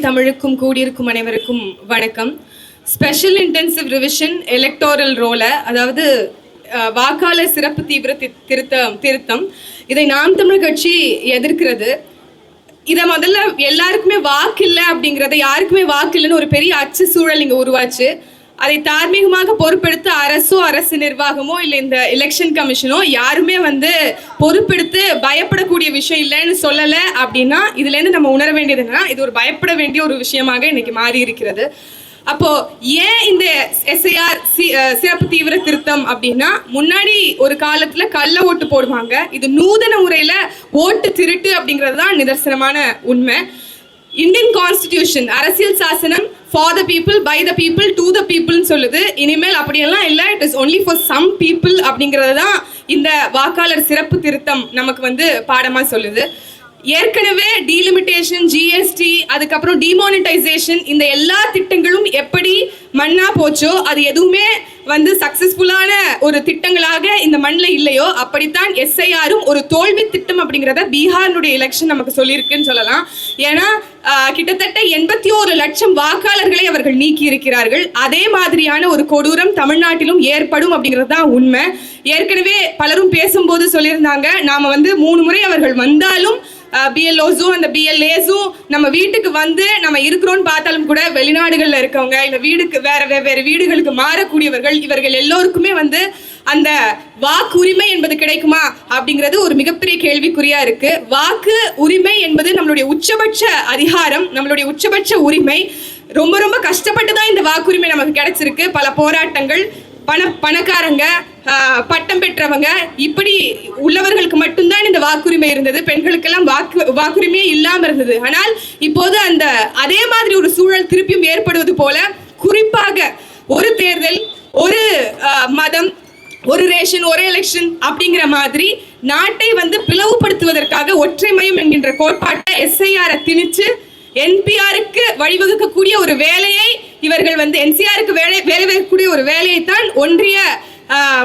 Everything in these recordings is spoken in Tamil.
தமிழுக்கும் கூடியிருக்கும் அனைவருக்கும் வணக்கம். ஸ்பெஷல் இன்டென்சிவ் ரிவிஷன் எலக்டோரல் ரோல அதாவது வாக்காளர் சிறப்பு தீவிர தி- திருத்தம் திருத்தம் இதை நாம் தமிழ் கட்சி எதிர்க்கிறது. இதை முதல்ல எல்லாருக்குமே வாக்கு இல்லை அப்படிங்கிறத யாருக்குமே வாக்கு இல்லைன்னு ஒரு பெரிய அச்சு சூழல் இங்கே உருவாச்சு. அதை தார்மீகமாக பொறுப்பெடுத்து அரசோ அரசு நிர்வாகமோ இல்லை இந்த எலெக்ஷன் கமிஷனோ யாருமே வந்து பொறுப்பெடுத்து பயப்படக்கூடிய விஷயம் இல்லைன்னு சொல்லலை. அப்படின்னா இதுலேருந்து நம்ம உணர வேண்டியது என்னன்னா இது ஒரு பயப்பட வேண்டிய ஒரு விஷயமாக இன்னைக்கு மாறி இருக்கிறது. அப்போ ஏன் இந்த எஸ்ஐஆர் சிறப்பு தீவிர திருத்தம் அப்படின்னா முன்னாடி ஒரு காலத்துல கள்ள ஓட்டு போடுவாங்க. இது நூதன முறையில ஓட்டு திருட்டு அப்படிங்கிறது தான் நிதர்சனமான உண்மை. இந்தியன் கான்ஸ்டிடியூஷன் அரசியல் சாசனம் for the people by the people to the பீப்புள்னு சொல்லுது. இனிமேல் அப்படியெல்லாம் இல்லை. It is only for some people அப்படிங்கிறது தான் இந்த வாக்காளர் சிறப்பு திருத்தம் நமக்கு வந்து பாடமாக சொல்லுது. ஏற்கனவே டீலிமிட்டேஷன் ஜிஎஸ்டி அதுக்கப்புறம் டிமானிட்டைசேஷன் இந்த எல்லா திட்டங்களும் எப்படி மண்ணா போச்சோ அது எதுவுமே வந்து சக்சஸ்ஃபுல்லான ஒரு திட்டங்களாக இந்த மண்ணில் இல்லையோ அப்படித்தான் எஸ்ஐஆரும் ஒரு தோல்வி திட்டம் அப்படிங்கிறத பீகாரினுடைய எலெக்ஷன் நமக்கு சொல்லியிருக்குன்னு சொல்லலாம். ஏன்னா கிட்டத்தட்ட எண்பத்தி ஒரு லட்சம் வாக்காளர்களை அவர்கள் நீக்கி இருக்கிறார்கள். அதே மாதிரியான ஒரு கொடூரம் தமிழ்நாட்டிலும் ஏற்படும் அப்படிங்கிறது தான் உண்மை. ஏற்கனவே பலரும் பேசும்போது சொல்லியிருந்தாங்க நாம வந்து மூணு முறை அவர்கள் வந்தாலும் பிஎல்ஓஸும் அந்த பிஎல்ஏஸும் நம்ம வீட்டுக்கு வந்து நம்ம இருக்கிறோம்னு பார்த்தாலும் கூட வெளிநாடுகளில் இருக்கவங்க இல்லை வீடுக்கு வேற வெவ்வேறு வீடுகளுக்கு மாறக்கூடியவர்கள் இவர்கள் எல்லோருக்குமே வந்து அந்த வாக்கு உரிமை என்பது கிடைக்குமா அப்படிங்கிறது ஒரு மிகப்பெரிய கேள்விக்குறியா இருக்கு. வாக்கு உரிமை என்பது நம்மளுடைய உச்சபட்ச அதிகாரம் நம்மளுடைய உச்சபட்ச உரிமை. ரொம்ப ரொம்ப கஷ்டப்பட்டு தான் இந்த வாக்குரிமை நமக்கு கிடைச்சிருக்கு. பல போராட்டங்கள் பண பணக்காரங்க பட்டம் பெற்றவங்க இப்படி உள்ளவர்களுக்கு மட்டும்தான் வாக்குரிமை இருந்தது. பெண்களுக்கெல்லாம் வாக்கு வாக்குரிமையே இல்லாம இருந்தது. ஆனால் இப்போது அந்த அதே மாதிரி ஒரு சூழல் திருப்பியும் ஏற்படுவது போல குறிப்பாக ஒரு தேர்தல் ஒரு மதம் ஒரு ரேஷன் ஒரு எலெக்ஷன் அப்படிங்கிற மாதிரி நாட்டை வந்து பிளவுபடுத்துவதற்காக ஒற்றைமயம் என்கின்ற கோட்பாட்டை எஸ்ஐஆரை திணிச்சு என்பிஆருக்கு வழிவகுக்கக்கூடிய ஒரு வேலையை இவர்கள் வந்து என்சிஆருக்கு வேலை வேலை வைக்கக்கூடிய ஒரு வேலையை தான் ஒன்றிய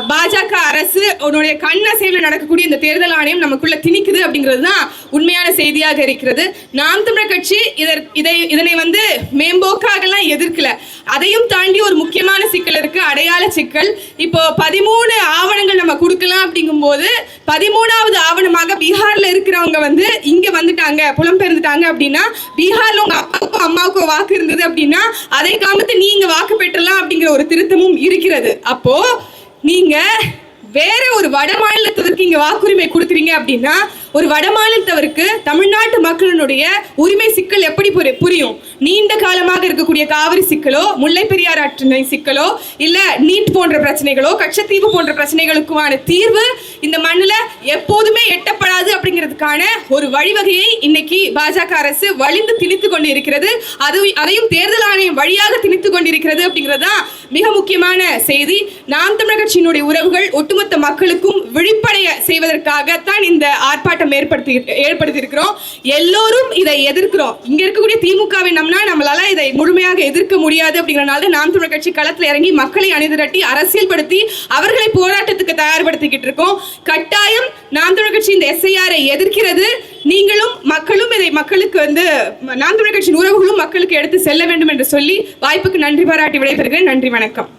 பாஜக அரசு உன்னுடைய கண்ணசைவில் நடக்கக்கூடிய இந்த தேர்தல் ஆணையம் நமக்குள்ள திணிக்குது அப்படிங்கிறது தான் உண்மையான செய்தியாக இருக்கிறது. நாம் தமிழர் கட்சி இதற் இதை இதனை வந்து மேம்போக்காகலாம் எதிர்க்கல. அதையும் தாண்டி ஒரு முக்கியமான சிக்கல் இருக்கு அடையாள சிக்கல். இப்போ பதிமூணு ஆவணங்கள் நம்ம கொடுக்கலாம் அப்படிங்கும்போது பதிமூணாவது ஆவணமாக பீகார்ல இருக்கிறவங்க வந்து இங்க வந்துட்டாங்க புலம்பெயர்ந்துட்டாங்க அப்படின்னா பீகார்ல உங்க அப்பாவுக்கும் அம்மாவுக்கும் வாக்கு இருந்தது அப்படின்னா அதை காமத்து நீங்க வாக்கு பெற்றலாம் அப்படிங்கிற ஒரு திருத்தமும் இருக்கிறது. அப்போ நீங்க வேற ஒரு வட மாநிலத்திற்கு இங்க வாக்குரிமை கொடுக்குறீங்க அப்படின்னா ஒரு வட மாநிலத்தவருக்கு தமிழ்நாட்டு மக்களினுடைய உரிமை சிக்கல் எப்படி புரி- புரியும்? நீண்ட காலமாக இருக்கக்கூடிய காவிரி சிக்கலோ முல்லை பெரியார் ஆற்றினை சிக்கலோ இல்ல நீட் போன்ற பிரச்சனைகளோ கச்சத்தீவு போன்ற பிரச்சனைகளுக்குமான தீர்வு இந்த மண்ணுல எப்போதுமே எட்டப்படாது அப்படிங்கிறதுக்கான ஒரு வழிவகையை இன்னைக்கு பாஜக அரசு வலிந்து திணித்து கொண்டு இருக்கிறது அது அதையும் தேர்தல் ஆணையம் வழியாக திணித்து கொண்டிருக்கிறது அப்படிங்கிறது தான் மிக முக்கியமான செய்தி. நாம் தமிழர் கட்சியினுடைய உறவுகள் ஒட்டுமொத்த மக்களுக்கும் விழிப்படைய செய்வதற்காகத்தான் இந்த ஆர்ப்பாட்டம் ஏற்படுத்தி ஏற்படுத்தி இருக்கிறோம் எல்லோரும் இதை எதிர்க்கிறோம். இங்க இருக்கக்கூடிய திமுகவை நம்னா நம்மளால இதை முழுமையாக எதிர்க்க முடியாது அப்படிங்கறனால தான் நாம் தமிழர் கட்சி களத்துல இறங்கி மக்களை அணிதிரட்டி அரசியல்படுத்தி அவர்களை போராட்டத்துக்கு தயார்படுத்திக்கிட்டு இருக்கோம். கட்டாயம் நாம் தமிழர் கட்சி இந்த எஸ்ஐஆரை எதிர்க்கிறது. நீங்களும் மக்களும் இதை மக்களுக்கு வந்து நாம் தமிழர் கட்சியின் உறவுகளும் மக்களுக்கு எடுத்து செல்ல வேண்டும் என்று சொல்லி வாய்ப்புக்கு நன்றி பாராட்டி விடைபெறுகிறேன். நன்றி வணக்கம்.